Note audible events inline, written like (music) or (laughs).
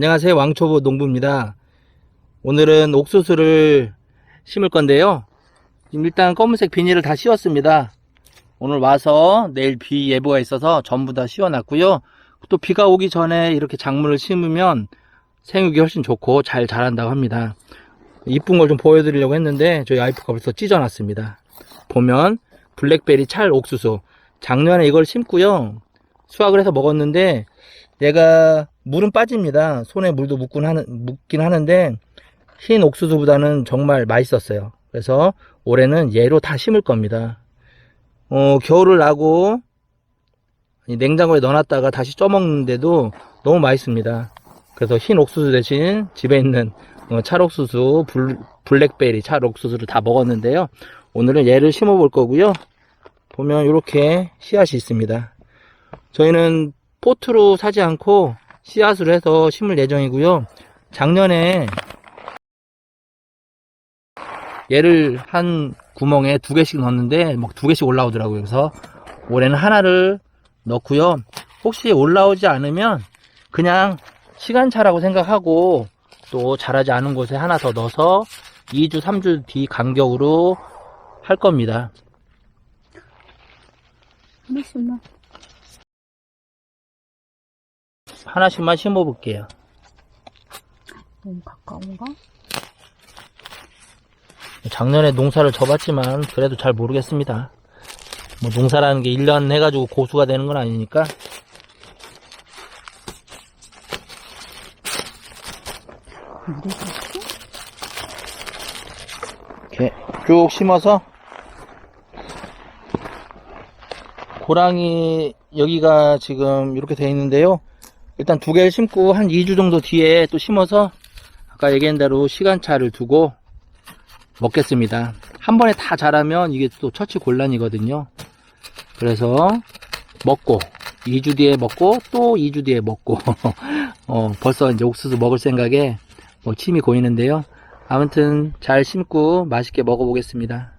안녕하세요. 왕초보 농부입니다. 오늘은 옥수수를 심을 건데요. 일단 검은색 비닐을 다 씌웠습니다. 오늘 와서 내일 비 예보가 있어서 전부 다 씌워놨고요. 또 비가 오기 전에 이렇게 작물을 심으면 생육이 훨씬 좋고 잘 자란다고 합니다. 이쁜 걸 좀 보여드리려고 했는데 저희 아이프가 벌써 찢어놨습니다. 보면 블랙베리 찰 옥수수 작년에 이걸 심고요. 수확을 해서 먹었는데 얘가 물은 빠집니다. 손에 물도 묻긴, 하는, 묻긴 하는데 흰 옥수수보다는 정말 맛있었어요. 그래서 올해는 얘로 다 심을 겁니다. 어, 겨울을 나고 이 냉장고에 넣어놨다가 다시 쪄먹는데도 너무 맛있습니다. 그래서 흰 옥수수 대신 집에 있는 어, 찰옥수수, 블, 블랙베리 찰옥수수를 다 먹었는데요. 오늘은 얘를 심어 볼 거고요. 보면 이렇게 씨앗이 있습니다. 저희는 포트로 사지 않고 씨앗으로 해서 심을 예정이고요. 작년에 얘를 한 구멍에 두 개씩 넣었는데 막 두 개씩 올라오더라고요. 그래서 올해는 하나를 넣고요. 혹시 올라오지 않으면 그냥 시간차라고 생각하고 또 자라지 않은 곳에 하나 더 넣어서 2주, 3주 뒤 간격으로 할 겁니다. 하나씩 하나씩만 심어 볼게요. 너무 가까운가? 작년에 농사를 져봤지만 그래도 잘 모르겠습니다. 뭐 농사라는 게 1년 해가지고 고수가 되는 건 아니니까? 이렇게 쭉 심어서 고랑이 여기가 지금 이렇게 돼 있는데요. 일단 두 개를 심고 한 2주 정도 뒤에 또 심어서 아까 얘기한 대로 시간차를 두고 먹겠습니다. 한 번에 다 자라면 이게 또 처치 곤란이거든요. 그래서 먹고 2주 뒤에 먹고 또 2주 뒤에 먹고 (laughs) 어, 벌써 이제 옥수수 먹을 생각에 뭐 침이 고이는데요. 아무튼 잘 심고 맛있게 먹어보겠습니다.